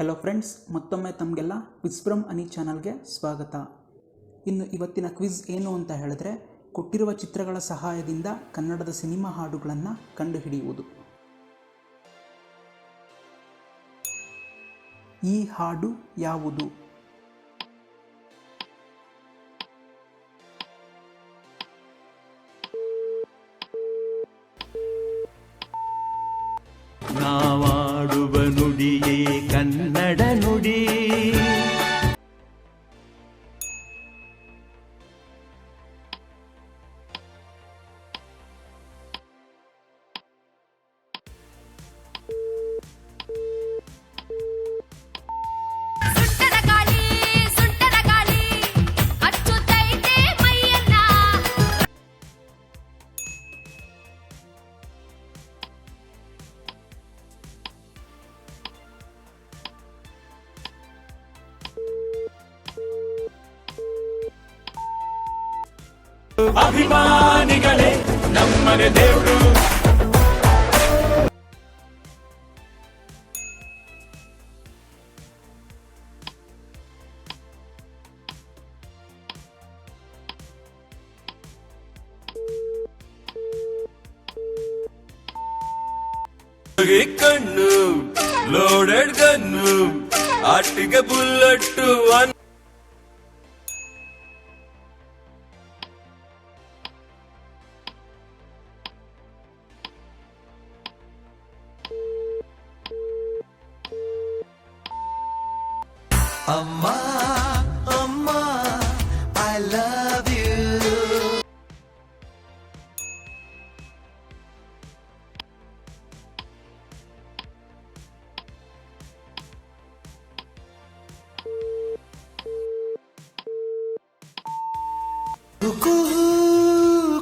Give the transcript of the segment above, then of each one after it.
Hello friends ಮತ್ತೊಮ್ಮೆ ತಮಗೆಲ್ಲ ವಿಸ್ಬ್ರಮ್ ಅನಿ ಚಾನಲ್ಗೆ ಸ್ವಾಗತ. ಇನ್ನು ಇವತ್ತಿನ ಕ್ವಿಜ್ ಏನು ಅಂತ ಹೇಳಿದ್ರೆ, ಕೊಟ್ಟಿರುವ ಚಿತ್ರಗಳ ಸಹಾಯದಿಂದ ಕನ್ನಡದ ಸಿನಿಮಾ ಹಾಡುಗಳನ್ನು ಕಂಡುಹಿಡಿಯುವುದು. ಈ ಹಾಡು ಯಾವುದು? ನಾವಾಡುವ ஆடுவ நுடியே கன்னட நுடி. ಅಭಿಮಾನಿಗಳೇ ನಮ್ಮನೆ ದೇವ್ರು ಈ ಕಣ್ಣು ಲೋಡೆಡ್ ಗನ್ನು ಆಟಿಗೆ ಬುಲ್ಲಟ್ಟು ಅಮ್ಮ ಅಮ್ಮ ಐ ಲವ್ ಯು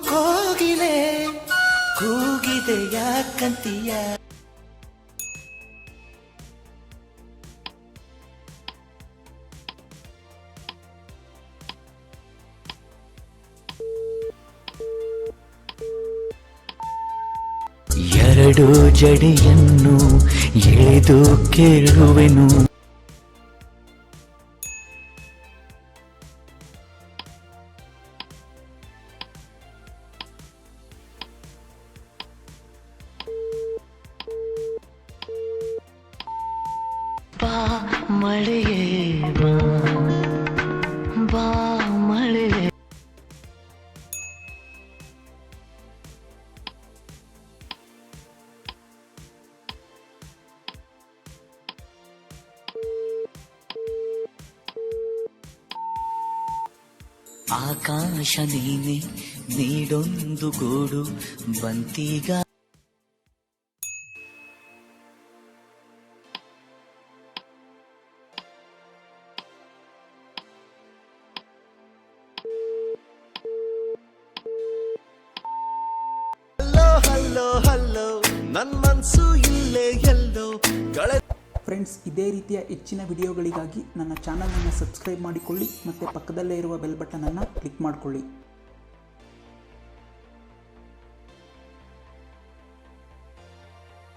ಕೋಗಿಲೆ ಕೂಗಿದೆ ಯಾಕಂತೀಯ ಎರಡು ಜಡಿಯನ್ನು ಎಳೆದು ಕೇಳುವೆನು. ಬಾ ಮಳೆಯೇ ಬಾ. ಆಕಾಶ ನೀನೆ ನೀಡೊಂದು ಗೂಡು ಬಂತೀಗ ಹಲೋ ಹಲೋ ಹಲೋ ನನ್ ಮನ್ಸು ಇಲ್ಲೇ ಎಲ್ಲೋ ಕಳೆ ಫ್ರೆಂಡ್ಸ್, ಇದೇ ರೀತಿಯ ಹೆಚ್ಚಿನ ವಿಡಿಯೋಗಳಿಗಾಗಿ ನನ್ನ ಚಾನಲನ್ನು ಸಬ್ಸ್ಕ್ರೈಬ್ ಮಾಡಿಕೊಳ್ಳಿ ಮತ್ತು ಪಕ್ಕದಲ್ಲೇ ಇರುವ ಬೆಲ್ ಬಟನನ್ನು ಕ್ಲಿಕ್ ಮಾಡಿಕೊಳ್ಳಿ.